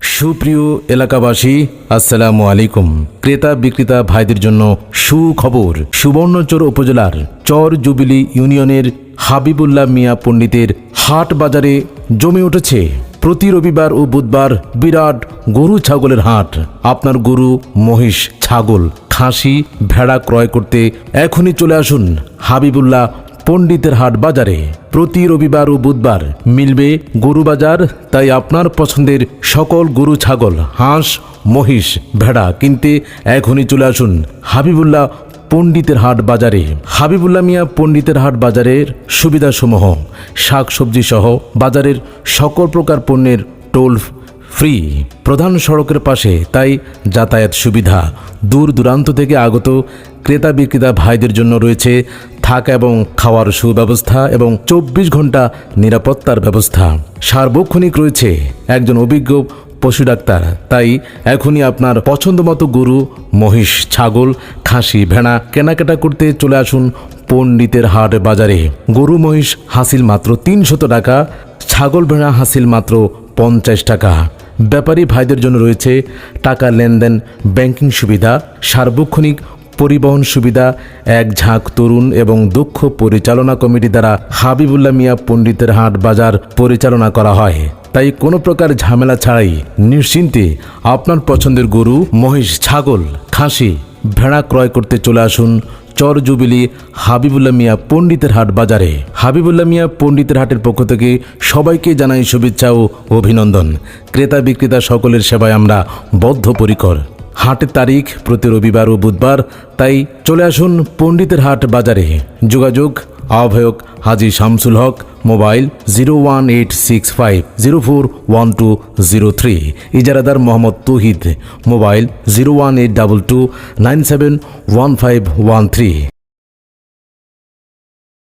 সুপ্রিয় এলাকাবাসী, আসসালামু আলাইকুম। ক্রেতা, বিক্রেতা ভাইদের জন্য সুখবর। সুবর্ণচর উপজেলার চর জুবিলি ইউনিয়নের হাবিবুল্লাহ মিয়া পণ্ডিতের হাট বাজারে জমে উঠেছে। প্রতি রবিবার ও বুধবার বিরাট গরু ছাগলের হাট। আপনার গরু, মহিষ, ছাগল, খাসি, ভেড়া ক্রয় করতে এখনই চলে আসুন হাবিবুল্লাহ পণ্ডিতের হাট বাজারে প্রতি রবিবার ও বুধবার মিলবে গরু বাজার, তাই আপনার পছন্দের সকল গরু, ছাগল, হাঁস, মহিষ, ভেড়া কিনতে এখনই চলে আসুন হাবিবুল্লাহ পণ্ডিতের হাট বাজারে। হাবিবুল্লাহ মিয়া পণ্ডিতের হাট বাজারের সুবিধাসমূহ, শাকসবজি সহ বাজারের সকল প্রকার পণ্যের টোল ফ্রি। প্রধান সড়কের পাশে তাই যাতায়াত সুবিধা। দূর দূরান্ত থেকে আগত ক্রেতা বিক্রেতা ভাইদের জন্য রয়েছে থাকা এবং খাওয়ার সুব্যবস্থা এবং চব্বিশ ঘণ্টা নিরাপত্তার ব্যবস্থা। সার্বক্ষণিক রয়েছে একজন অভিজ্ঞ পশু ডাক্তার। তাই এখনই আপনার পছন্দ মতো গরু, মহিষ, ছাগল, খাসি, ভেড়া কেনাকাটা করতে চলে আসুন পণ্ডিতের হাট বাজারে। গরু, মহিষ হাসিল মাত্র তিনশত টাকা, ছাগল, ভেড়া হাসিল মাত্র পঞ্চাশ টাকা। ব্যাপারী ভাইদের জন্য রয়েছে টাকা লেনদেন ব্যাংকিং সুবিধা, সার্বক্ষণিক পরিবহন সুবিধা, এক ঝাঁক তরুণ এবং দক্ষ পরিচালনা কমিটি দ্বারা হাবিবুল্লাহ মিয়া পণ্ডিতের হাট বাজার পরিচালনা করা হয়। তাই কোনো প্রকার ঝামেলা ছাড়াই নিশ্চিন্তে আপনার পছন্দের গরু, মহিষ, ছাগল, খাসি, ভেড়া ক্রয় করতে চলে আসুন চর জুবিলি হাবিবুল্লাহ মিয়া পণ্ডিতের হাট বাজারে। হাবিবুল্লাহ মিয়া পণ্ডিতের হাটের পক্ষ থেকে সবাইকে জানাই শুভেচ্ছা ও অভিনন্দন। ক্রেতা বিক্রেতা সকলের সেবায় আমরা বদ্ধপরিকর। হাটের তারিখ প্রতি রবিবার ও বুধবার, তাই চলে আসুন পণ্ডিতের হাট বাজারে। যোগাযোগ আহ্বায়ক Haji Shamsul Haq, mobile zero one eight six five zero four one two zero three. ইজারাদার Mohammad Tuhid, mobile zero one eight double two nine seven one five one three.